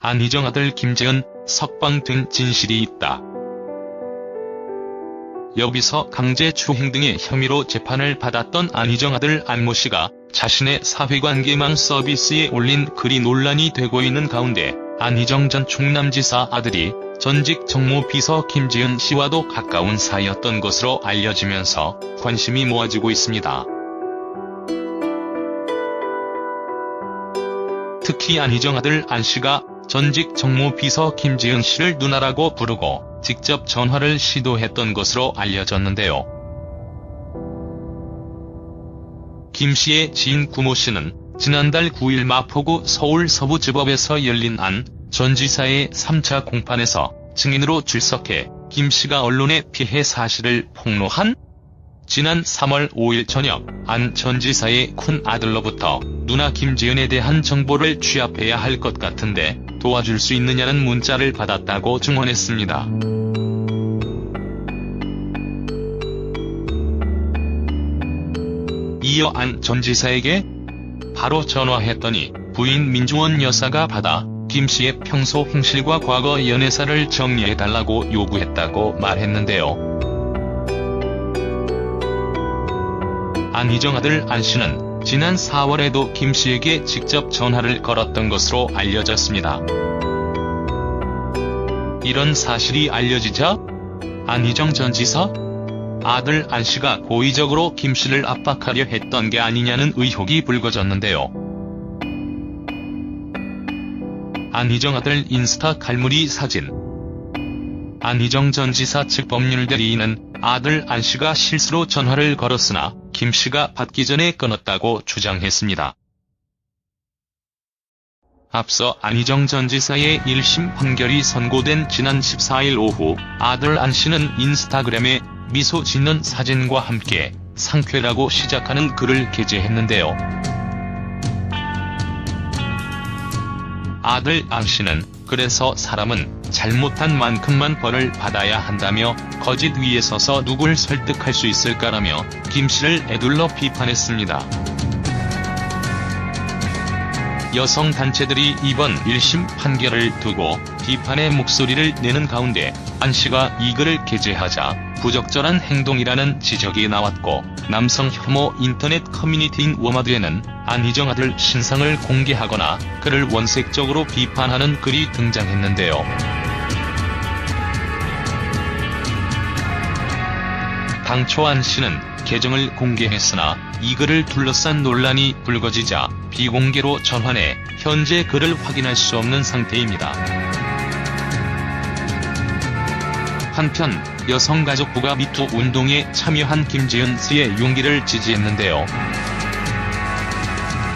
안희정 아들 김재은, 석방 등 진실이 있다. 여기서 강제추행 등의 혐의로 재판을 받았던 안희정 아들 안모 씨가 자신의 사회관계망 서비스에 올린 글이 논란이 되고 있는 가운데 안희정 전 충남지사 아들이 전직 정무비서 김지은 씨와도 가까운 사이였던 것으로 알려지면서 관심이 모아지고 있습니다. 특히 안희정 아들 안 씨가 전직 정무비서 김지은 씨를 누나라고 부르고 직접 전화를 시도했던 것으로 알려졌는데요. 김 씨의 지인 구모 씨는 지난달 9일 마포구 서울 서부지법에서 열린 안 전 지사의 3차 공판에서 증인으로 출석해 김 씨가 언론에 피해 사실을 폭로한 지난 3월 5일 저녁 안 전 지사의 큰 아들로부터 누나 김지은에 대한 정보를 취합해야 할 것 같은데 도와줄 수 있느냐는 문자를 받았다고 증언했습니다. 이어 안 전 지사에게 바로 전화했더니 부인 민중원 여사가 받아 김 씨의 평소 행실과 과거 연애사를 정리해달라고 요구했다고 말했는데요. 안희정 아들 안 씨는 지난 4월에도 김 씨에게 직접 전화를 걸었던 것으로 알려졌습니다. 이런 사실이 알려지자 안희정 전 지사 아들 안 씨가 고의적으로 김 씨를 압박하려 했던 게 아니냐는 의혹이 불거졌는데요. 안희정 아들 인스타 갈무리 사진 안희정 전 지사 측 법률 대리인은 아들 안 씨가 실수로 전화를 걸었으나 김 씨가 받기 전에 끊었다고 주장했습니다. 앞서 안희정 전 지사의 1심 판결이 선고된 지난 14일 오후 아들 안 씨는 인스타그램에 미소 짓는 사진과 함께 상쾌라고 시작하는 글을 게재했는데요. 아들 안 씨는 그래서 사람은 잘못한 만큼만 벌을 받아야 한다며 거짓 위에 서서 누굴 설득할 수 있을까라며 김 씨를 애둘러 비판했습니다. 여성 단체들이 이번 1심 판결을 두고 비판의 목소리를 내는 가운데 안 씨가 이 글을 게재하자 부적절한 행동이라는 지적이 나왔고 남성 혐오 인터넷 커뮤니티인 워마드에는 안희정 아들 신상을 공개하거나 그를 원색적으로 비판하는 글이 등장했는데요. 당초 안 씨는 계정을 공개했으나 이 글을 둘러싼 논란이 불거지자 비공개로 전환해 현재 글을 확인할 수 없는 상태입니다. 한편 여성가족부가 미투 운동에 참여한 김지은 씨의 용기를 지지했는데요.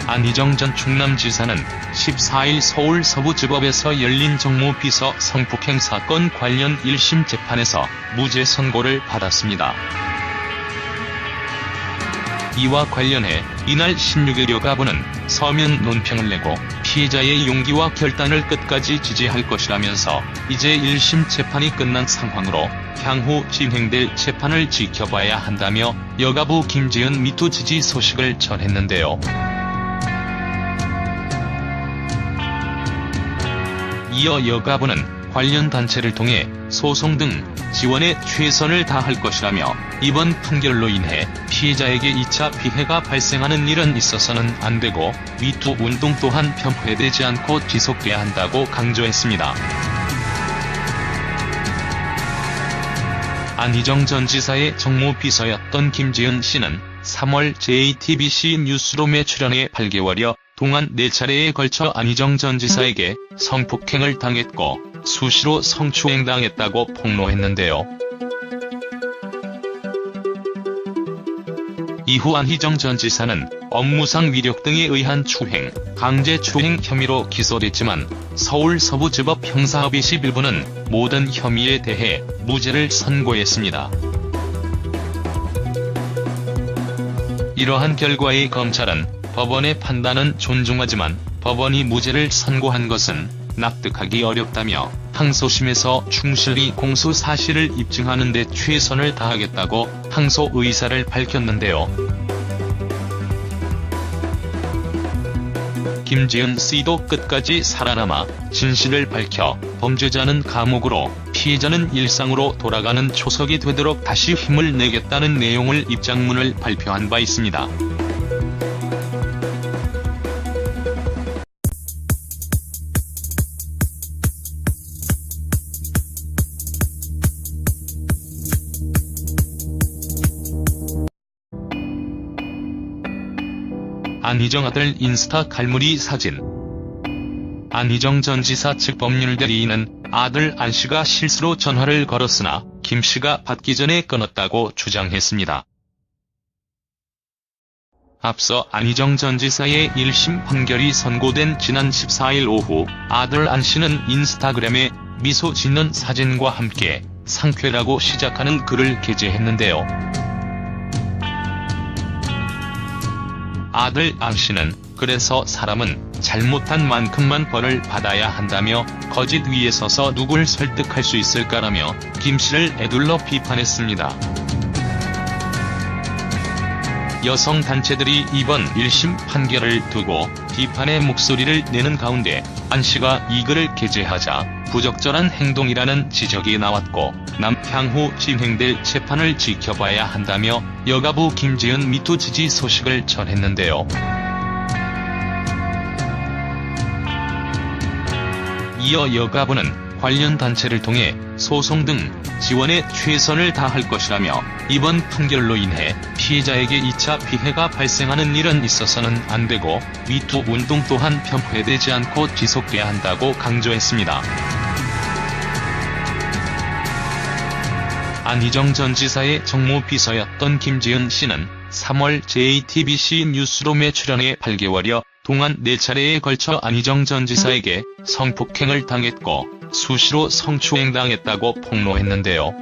안희정 전 충남지사는 14일 서울 서부지법에서 열린 정무비서 성폭행 사건 관련 1심 재판에서 무죄 선고를 받았습니다. 이와 관련해 이날 16일 여가부는 서면 논평을 내고 피해자의 용기와 결단을 끝까지 지지할 것이라면서 이제 1심 재판이 끝난 상황으로 향후 진행될 재판을 지켜봐야 한다며 여가부 김지은 미투 지지 소식을 전했는데요. 이어 여가부는 관련 단체를 통해 소송 등 지원에 최선을 다할 것이라며 이번 판결로 인해 피해자에게 2차 피해가 발생하는 일은 있어서는 안 되고 미투 운동 또한 편회되지 않고 지속돼야 한다고 강조했습니다. 안희정 전 지사의 정무 비서였던 김지은 씨는 3월 JTBC 뉴스룸에 출연해 8개월여 동안 4차례에 걸쳐 안희정 전 지사에게 성폭행을 당했고 수시로 성추행당했다고 폭로했는데요. 이후 안희정 전 지사는 업무상 위력 등에 의한 추행, 강제추행 혐의로 기소됐지만 서울 서부지법 형사합의 11부는 모든 혐의에 대해 무죄를 선고했습니다. 이러한 결과에 검찰은 법원의 판단은 존중하지만 법원이 무죄를 선고한 것은 납득하기 어렵다며 항소심에서 충실히 공소 사실을 입증하는 데 최선을 다하겠다고 항소 의사를 밝혔는데요. 김지은 씨도 끝까지 살아남아 진실을 밝혀 범죄자는 감옥으로 피해자는 일상으로 돌아가는 초석이 되도록 다시 힘을 내겠다는 내용을 입장문을 발표한 바 있습니다. 안희정 아들 인스타 갈무리 사진 안희정 전 지사 측 법률 대리인은 아들 안 씨가 실수로 전화를 걸었으나 김 씨가 받기 전에 끊었다고 주장했습니다. 앞서 안희정 전 지사의 1심 판결이 선고된 지난 14일 오후 아들 안 씨는 인스타그램에 미소 짓는 사진과 함께 상쾌라고 시작하는 글을 게재했는데요. 아들 안씨는 그래서 사람은 잘못한 만큼만 벌을 받아야 한다며 거짓 위에 서서 누굴 설득할 수 있을까라며 김씨를 애둘러 비판했습니다. 여성 단체들이 이번 1심 판결을 두고 비판의 목소리를 내는 가운데 안 씨가 이 글을 게재하자 부적절한 행동이라는 지적이 나왔고 남 향후 진행될 재판을 지켜봐야 한다며 여가부 김지은 미투 지지 소식을 전했는데요. 이어 여가부는 관련 단체를 통해 소송 등 지원에 최선을 다할 것이라며 이번 판결로 인해 피해자에게 2차 피해가 발생하는 일은 있어서는 안 되고 미투 운동 또한 편폐되지 않고 지속돼야 한다고 강조했습니다. 안희정 전 지사의 정무비서였던 김지은 씨는 3월 JTBC 뉴스룸에 출연해 8개월여 동안 4차례에 걸쳐 안희정 전 지사에게 성폭행을 당했고 수시로 성추행당했다고 폭로했는데요.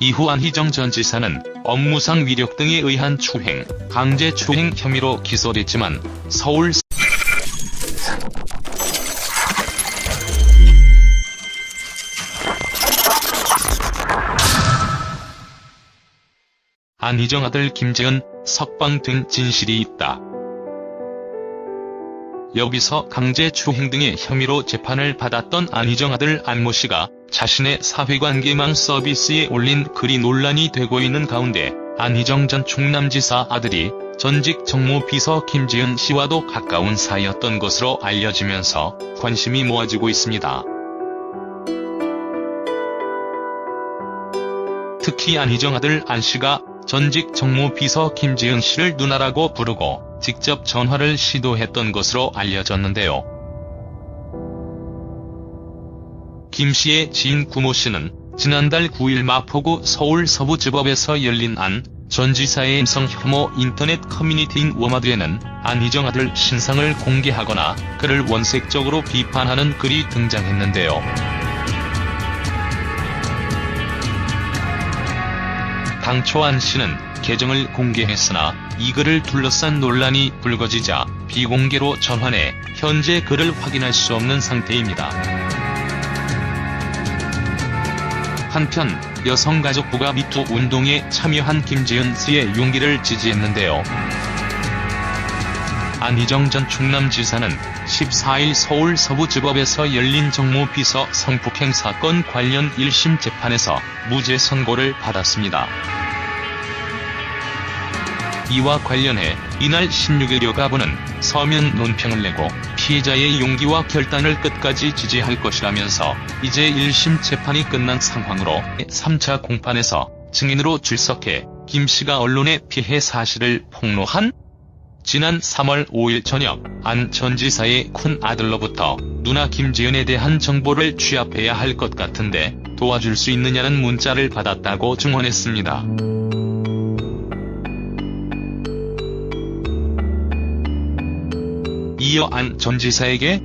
이후 안희정 전 지사는 업무상 위력 등에 의한 추행, 강제 추행 혐의로 기소됐지만 서울 안희정 아들 김지은, 석방 등 진실이 있다. 여기서 강제추행 등의 혐의로 재판을 받았던 안희정 아들 안모 씨가 자신의 사회관계망 서비스에 올린 글이 논란이 되고 있는 가운데 안희정 전 충남지사 아들이 전직 정무비서 김지은 씨와도 가까운 사이였던 것으로 알려지면서 관심이 모아지고 있습니다. 특히 안희정 아들 안 씨가 전직 정무비서 김지은 씨를 누나라고 부르고 직접 전화를 시도했던 것으로 알려졌는데요. 김 씨의 지인 구모 씨는 지난달 9일 마포구 서울 서부지법에서 열린 안 전 지사의 성 혐오 인터넷 커뮤니티인 워마드에는 안희정 아들 신상을 공개하거나 그를 원색적으로 비판하는 글이 등장했는데요. 당초 안 씨는 계정을 공개했으나 이 글을 둘러싼 논란이 불거지자 비공개로 전환해 현재 글을 확인할 수 없는 상태입니다. 한편 여성가족부가 미투 운동에 참여한 김지은 씨의 용기를 지지했는데요. 안희정 전 충남지사는 14일 서울 서부지법에서 열린 정무비서 성폭행 사건 관련 1심 재판에서 무죄 선고를 받았습니다. 이와 관련해 이날 16일 여가부는 서면 논평을 내고 피해자의 용기와 결단을 끝까지 지지할 것이라면서 이제 1심 재판이 끝난 상황으로 3차 공판에서 증인으로 출석해 김 씨가 언론에 피해 사실을 폭로한 지난 3월 5일 저녁 안 전 지사의 큰 아들로부터 누나 김지은에 대한 정보를 취합해야 할 것 같은데 도와줄 수 있느냐는 문자를 받았다고 증언했습니다. 이어 안 전 지사에게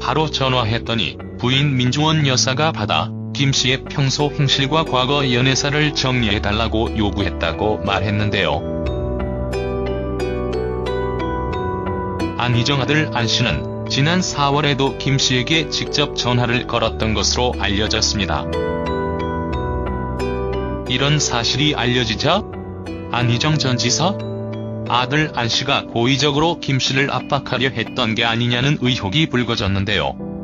바로 전화했더니 부인 민주원 여사가 받아 김 씨의 평소 행실과 과거 연애사를 정리해달라고 요구했다고 말했는데요. 안희정 아들 안 씨는 지난 4월에도 김 씨에게 직접 전화를 걸었던 것으로 알려졌습니다. 이런 사실이 알려지자 안희정 전 지사? 아들 안 씨가 고의적으로 김 씨를 압박하려 했던 게 아니냐는 의혹이 불거졌는데요.